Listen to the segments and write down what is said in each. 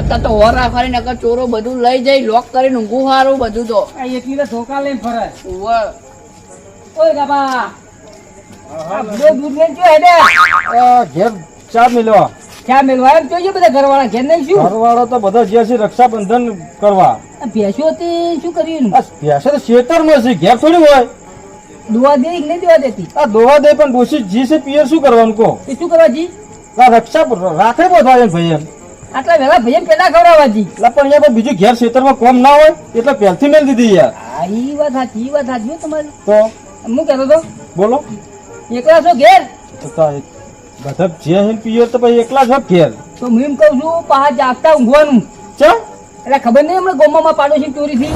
અત્યારે તો ઓર રાખવાની નકર ચોરો બધું લઈ જાય લોક કરીને ઊંઘું હારું બધું તો. આ તો ધોકા લઈને ફરે. ઓય બાબા આ ભૂલો દૂધ લઈને જો હેડે. ઘેર ચા મિલવા. ક્યાં મેલવા એમ જોઈએ બધા ઘરવાળા ઘેર નહીં શું? ઘરવાળો તો બધા જે છે રક્ષાબંધન કરવા. આ ભેંસો તે શું કર્યું ભેંસો તો ખેતરમાં છે ઘેર થોડી હોય. દુવા દે કે નહીં દેવા દેતી? આ દોવા દે પણ ડોસી જી છે પિયર શું કરવાનું કહો? એ શું કરવા જી? આ રક્ષા રાખે બધા એમ ભાઈ એમ. આટલા વેલા ભજન પેલા ખવડાવવા એટલે પણ અહીંયા બીજું ઘેર ખેતરમાં કોમ ના હોય એટલે પહેલથી મેળ દીધી યાર. હા ઈ વાત સાચી ઈ વાત સાચી તમારી. તો? હું કહેતો તો બોલો. એકલા છો ઘેર? તો તા બધા જે હિન પીયો તો ભાઈ એકલા છો ઘેર. તો હું એમ કહું છું પા જાગતા ઊંઘવાનું. ચા એટલે ખબર નહીં હમણાં ગોમામાં પાડોશી ચોરી થી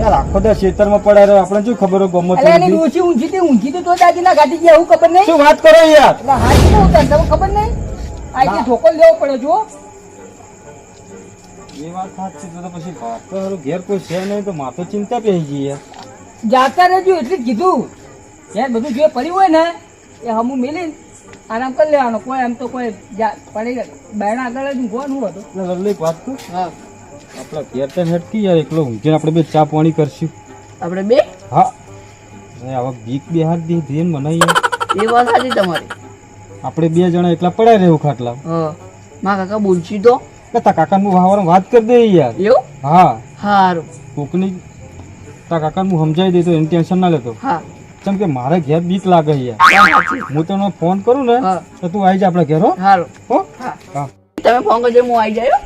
યાર આખો દા ખેતરમાં પડ્યા રહ્યો આપણે શું ખબર ગમત એટલે એની ડોશી ઊંઘી હતી ઊંઘી હતી તો દાદી ના ગાડી ગયા એવું ખબર નહીં. શું વાત કરો યાર? એટલે હા ઉતાર ખબર નહીં? આ જે ઠોકો લેવો પડે જો એ વાત સાચી તો પછી વાત તો હારું ઘેર કોઈ છે નહીં તો માથો ચિંતા પેહી જઈએ યાર જાતા રહેજો એટલે જ કીધું. યાર બધું જે પડ્યું હોય ને એ હમું મેલીને આરામ કરી લેવાનો. કોઈ એમ તો કોઈ પડી બાયણા આગળ જ ઊંઘવાનું હતું. લલ્લી એક વાત હા. આપણા ઘેર તો હેડકી યાર એકલો ઊંઘીને આપણે બે ચા પાણી કરશું. આપણે બે? હા. આવા બીક બે હાથ દી ધ્યેન મનાઈ એ વાત સાચી તમારી. આપણે બે જણા એકલા પડાય રહેવું ખાટલા. હા. માં કાકા બોલશી તો. એટલે તા કાકાને હું વાવાને વાત કરી દે યાર. એવું? હા. હારું. કોકની તા કાકાને હું સમજાવી દે તો એની ટેન્શન ના લેતો હા. કેમ કે મારે ઘેર બીક લાગે યાર. હું તને ફોન કરું ને તો તું આવી જા આપણા ઘેર હો. હારું. હો? હા. તમે ફોન કરજો હું આવી જાય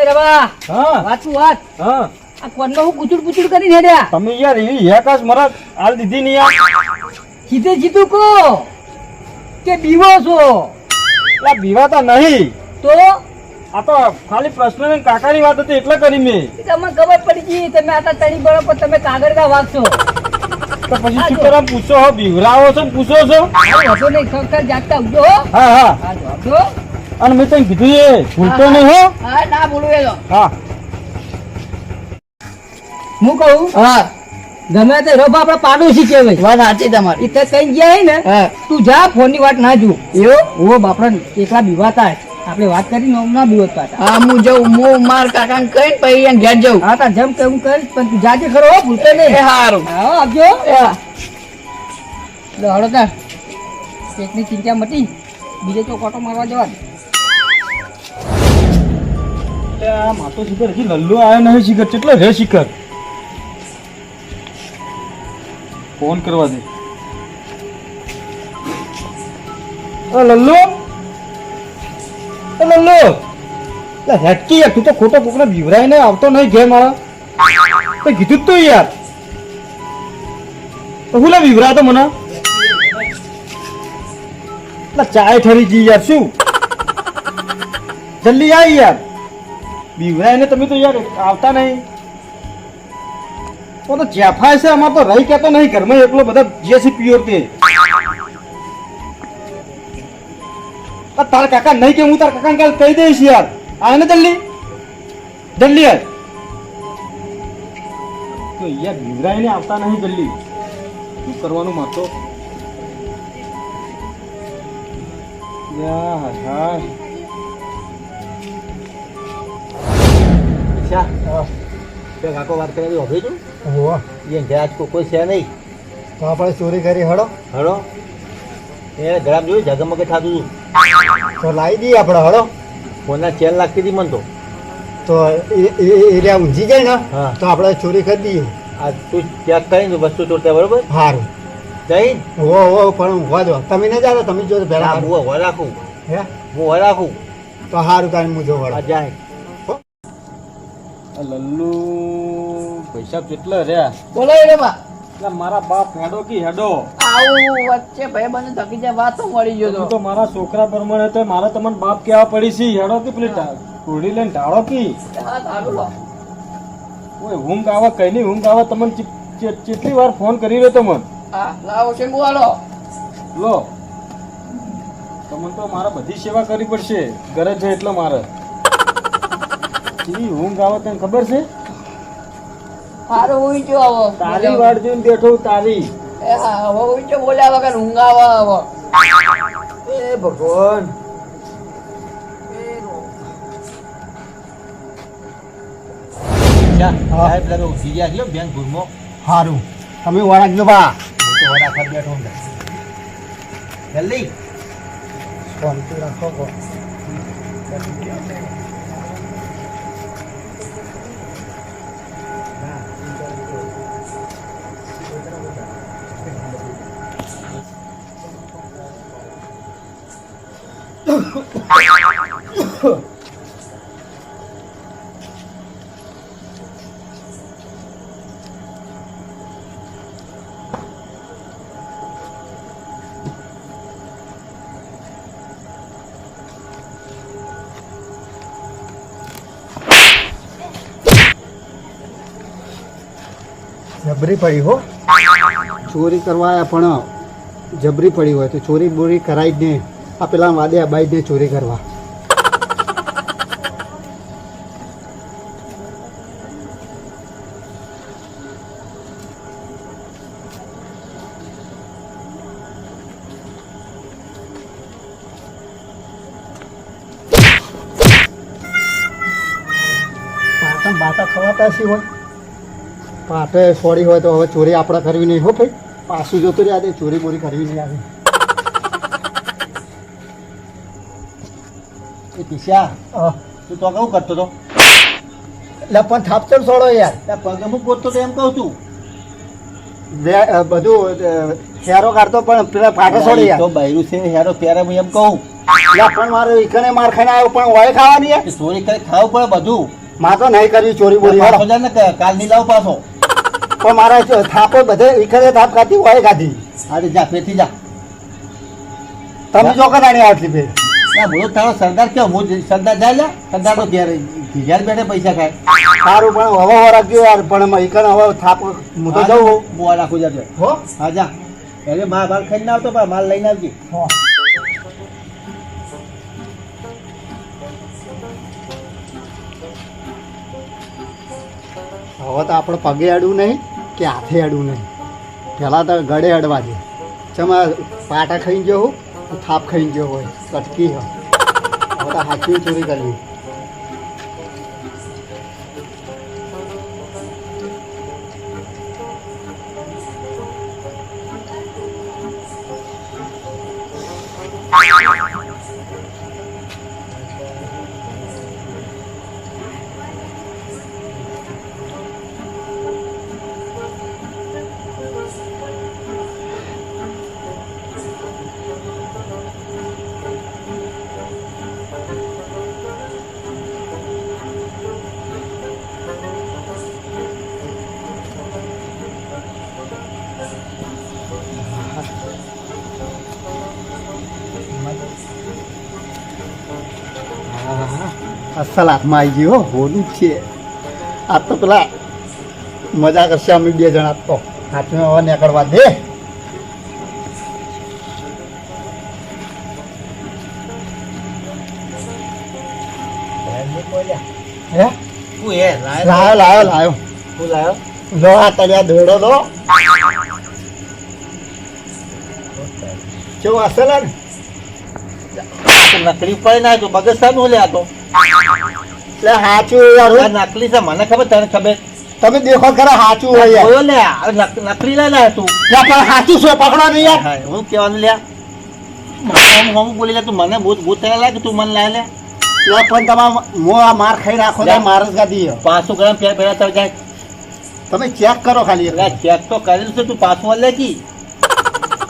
એ રવા હા. વાત વાત? હા. આ કોણનો હું કુચુડ પુચુડ કરીને હેડ્યા. તમે યાર એવી હેકાશ મરા હાલ દીધી નહીં યાર. જીતે જીતું કો કે બીવો છો. એટલે બીવાતા નહીં. તો? આ તો ખાલી પ્રશ્ન ને કાકાની વાત હતી એટલે કરી મેં. તમને ખબર પડી ગઈ તમે આ તણી બળો પર તમે કાગળ કા વાગશો તો પછી શું કરવા પૂછો હો બીવરાવો છો પૂછો છો? વધુ નહીં ખરેખર જાગતા ઉઠજો હા. હા જો અને મેં તને કીધું એ ભૂલતો નહીં હો. હા ના ભૂલવે એ તો હા. હું કહું? હા. ગમે તે રબ આપડે પાડોશી કહેવાય. વાત સાચી તમારી. તે કઈ ગયા ને? તું જા ફોનની વાત ના જો એવો? ઓ બાપડા એકલા બીવાતા આપણે વાત કરી નો ના બુવત પાછા. હા હું જઉં હું માર કાકાને કઈ પછી એને ઘેર જઉં. હા તા જેમ કે હું કરીશ પણ તું જાજે ખરો હો ભૂલતો એ નહીં હારું. હા આપજો એટલે હળો તાર એકની ચિંતા મટી. બીજે તો કોટો મારવા જવા દે આ માતો શિખર હજી લલ્લો આવ્યો નહીં શિખર કેટલો રે શિખર? ફોન કરવા દે. લલ્લુ. ઓ લલ્લુ લે હેટકી યાર, તું તો ખોટો કોકને બીવરાય આવતો નહીં ઘેર મારા. તો કીધું તો યાર. હું લે બીવરા તો મને? લે, ચાય ઠરી ગઈ યાર, શું? જલ્દી આય યાર. બીવરાય ને તમે તો યાર આવતા નહીં. તો જેફાય છે, આમાં તો રહી કહેતો નહીં. ઘરમાં એકલો બધા જે છે. પ્યોર તે તારા કાકા નહીં કે હું તારા કાકા કાલ કહી દઈશ યાર. આવે ને જલ્દી જલ્દી આય તો યાર ને આવતા નહીં જલ્દી શું કરવાનું હા. કાકો વાત કરી હોભી છું? એ આજ કોઈ છે નહીં. તો આપણે ચોરી કરી હળો હળો એ ગળામ જોયું જગમગ થતું હતું. તો લાવી દઈએ આપણે હળો. ફોનના ચેન લાગતી હતી મને તો. તો એ- એ એરિયા ઊંઝી જાય ને હા. તો આપણે ચોરી કરી દઈએ. આ તું ચેક કરીને વસ્તુ ચોરતા બરોબર? સારું જઈ હો ઓ પણ ઊંઘવા દો તમે ન જાઓ તમે જો પહેલા હું હવે રાખું હે? હું હવે રાખું તો સારું તારે હું જો આ જાય લલ્લુ પૈસા કેટલા રહ્યા? બોલો એ રે બા. એટલે મારા બાપ હેડો કી હેડો? આવું વચ્ચે ભાઈ બંધ થકી જાય વાતો મળી ગયો તો. મારા છોકરા પ્રમાણે તો મારે તમને બાપ કેવા પડી છે હેડો કે પેલી ઘોડી લઈને ઢાળો કી. હા સારું લો. ઓય ઊંઘ આવે કઈ નહીં ઊંઘ આવે તમને કેટલી વાર ફોન કરી રહ્યો તમને લાવો લો. તમને તો મારે બધી સેવા કરવી પડશે ઘરે છે એટલે મારે. કેવી ઊંઘ આવે તને ખબર છે? સારું હું જો આવો. તારી વાર જોઈને બેઠો તારી. એ હા હવે હું જો બોલ્યા વગર ઊંઘ આવે હવે એ ભગવાન પીછા હા. સાહેબ પેલા તો ઊંઘી ગયા છે બેંક ભૂલમાં સારું તમે વળાકજો બા હું તો વડા ખાત બેઠો હું જલ્દી શાંતિ રાખો જબરી પડી હો. ચોરી કરવા પણ જબરી પડી હોય તો ચોરી બોરી કરાય જ નહીં. આ પેલા વાદે આ નહીં ચોરી કરવા. બાટા હોય પાટે છોડી હોય તો હવે ચોરી આપણે કરવી નહીં હો ભાઈ. પાછું જોતું રહ્યા ચોરી બોરી કરવી નહીં આવે. એ તું તો કેવું કરતો હતો? એટલે પણ થાપચર છોડો યાર. પગ પગમાં ગોતતો તો એમ કહું છું. બધું હેરો કાઢતો પણ પેલા પાટો છોડી તો બૈરું છે હેરો ત્યારે હું એમ કહું. પણ મારો ઈકને માર ખાઈને આવ્યો પણ ઓય ખાવાની યાર. ચોરી કરી ખાવું પડે બધું. માં તો નહીં કરવી ચોરી બોરી જા ને કાલની લાવ પાછો. પણ મારા થાપો બધે ઈકને થાપ ખાધી ઓય ખાધી. આજે જા પેથી જા. તમે જો કદાણી આટલી ફેર ના બોલો તારો સરદાર કેવો? હું સરદાર જાય લે સરદાર તો ઘેર ઘેર બેઠે પૈસા ખાય. સારું પણ હવે હવા રાખજો યાર પણ ઈકણે હવા થાપ હું તો જઉં. હું આ રાખું જાતે હો? હા જા. એટલે માલ માલ ખાઈને ના આવતો પણ માલ લઈને આવજે. હો. હવે તો આપણે પગે અડવું નહીં કે હાથે અડવું નહીં. પહેલાં તો ગળે અડવા દે. ચમા પાટા ખાઈ ગયો હું. થાપ ખાઈ ગયો હોય કટકી હોય. હવે તો ચોરી કરવી. અસલ હાથમાં આવી ગયો હોનું છે આ તો પેલા મજા કરશે અમે બે જણા તો હાથમાં હવે નીકળવા દે હે લાય. લાયો લાયો. તું લાયો. લો આ તળિયા ધોડો લો કેવું અસલ ને? નકલી પડે ના તો બગસ સાનું લે આ તો. એટલે હાચું યાર નકલી છે મને ખબર તને ખબર? તમે દેખો ખરા હાચું હોય યાર. જોયો લે નકલી લે લે તું. યાર પણ હાચું છે પકડો નહીં યાર. હું કેવાનું લે. હું હું બોલી લે તું મને ભૂત ભૂત થયા લાગે તું મને લાય લે. યા પણ તમાર મો આ માર ખાઈ રાખો ને માર જ ગાદી પાછું ગરમ પેલા પેલા તર જાય. તમે ચેક કરો ખાલી એટલે ચેક તો કરેલું છે તું પાછું લે કી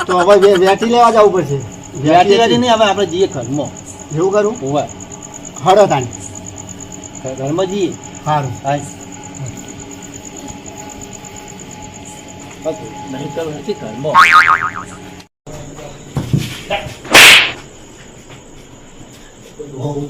તો હવે વેચી લેવા જવું પડશે. વ્યાજી ગાડી નહીં હવે આપણે જઈએ ઘરમાં. એવું કરું? હોવે. હળો તાણી. ઘરમાં જઈએ સારું હા. નહીં કરવું નથી ઘરમાં હોવું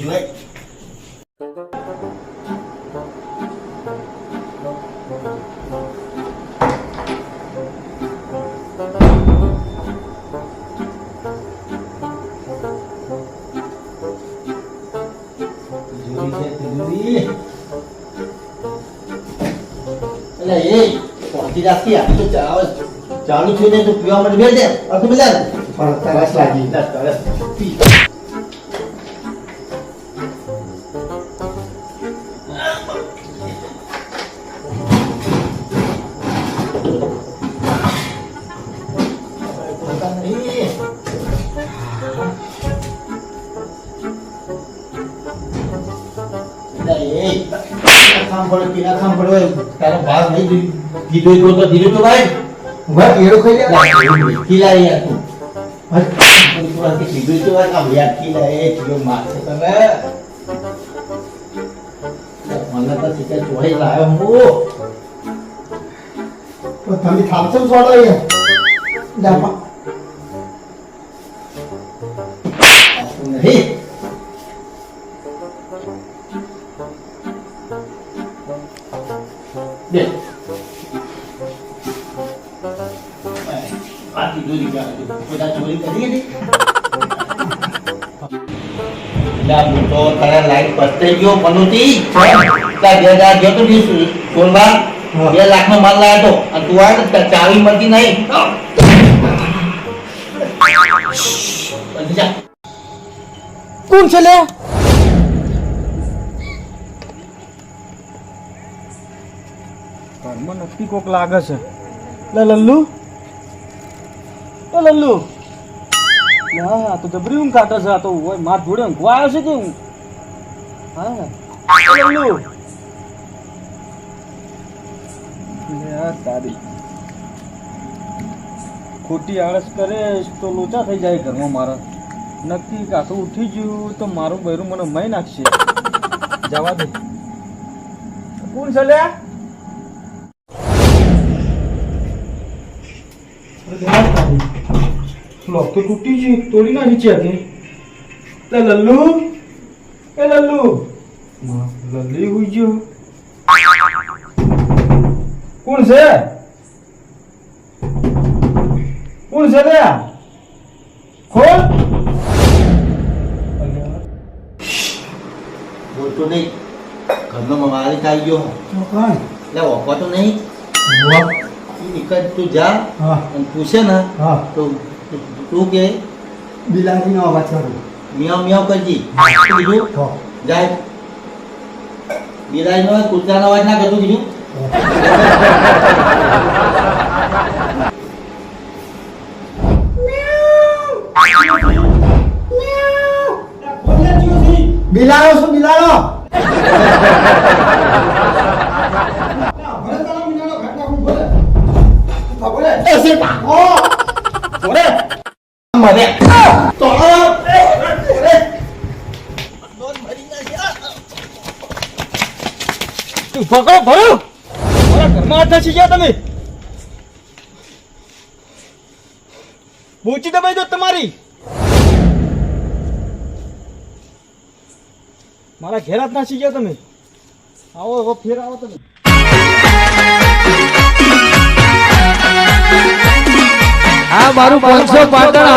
ચાલુ છે ને તો પીવા માટે બેસે અર્થ બધા પણ તરસ લાગી તરસ પડે પીના ખામ પડે તારો ભાગ નહીં જોયું દીધો એટલો તો દીધો તો ભાઈ. ભાઈ કેળો ખાઈ લે. ખીલા યાર તું. ભાઈ, તું ભાઈ, કામ યાદ ખીલા, એ કીધો મારશે તમે મને તો શીખે ચોળી લાવ્યો હું. તો તમે ને છોડો એ બધા ચોરી કરી હતી? હું તો તારા લાઈન પસ્તાઈ ગયો પનોતી. તાર ઘેર જા, ગયો તો વીસ સોલમાં. બે લાખનો માલ લાવ્યો તો. અને તું આ ને ચાવી મળતી નહીં. કોણ છે લે ઘરમાં નક્કી કોક લાગે છે. લે લલ્લુ. એ લલ્લુ. હા તો જબરી ઊંઘ કાઢે છે તો ઓય, માર જોડે ઊંઘવા આવ્યો છે કે હું? હા લલ્લુ. તારી. ખોટી આળસ કરે તો લોચા થઈ જાય ઘરમાં મારા. નક્કી કાઠું ઉઠી ગયું તો મારું બૈરું મને મય નાખશે. જવા દે. કોણ છે લે? લોક તો તૂટી ગઈ તોડી નાખી છે હતી લલ્લુ એ લલ્લુ લલ્લી હોઈ ગયો કોણ છે કોણ છે લે ખોલ બોલતો નહીં ઘરનો માલિક આવી ગયો કોણ? લે ઓપો તો નહીં. તું નીકળ તું જા હા અને પૂછે ને હા તો તું- કે? બિલાડીનો અવાજ કરો. મિયાવ મિયાવ કરજી. શું જાય. બિલાડીનો કૂતરાનો અવાજ ના કરતું બીજું બિલાડો શું બિલાડો? મરે તું પકડો ભરો. મારા ઘરમાં હાથ નાખી ગયા તમે. બોચી દબાઈ દો તમારી. મારા ઘેર હાથ નાખી ગયા તમે. આવો હવે ફેર આવો તમે. આ મારું પાંચસો પાટણ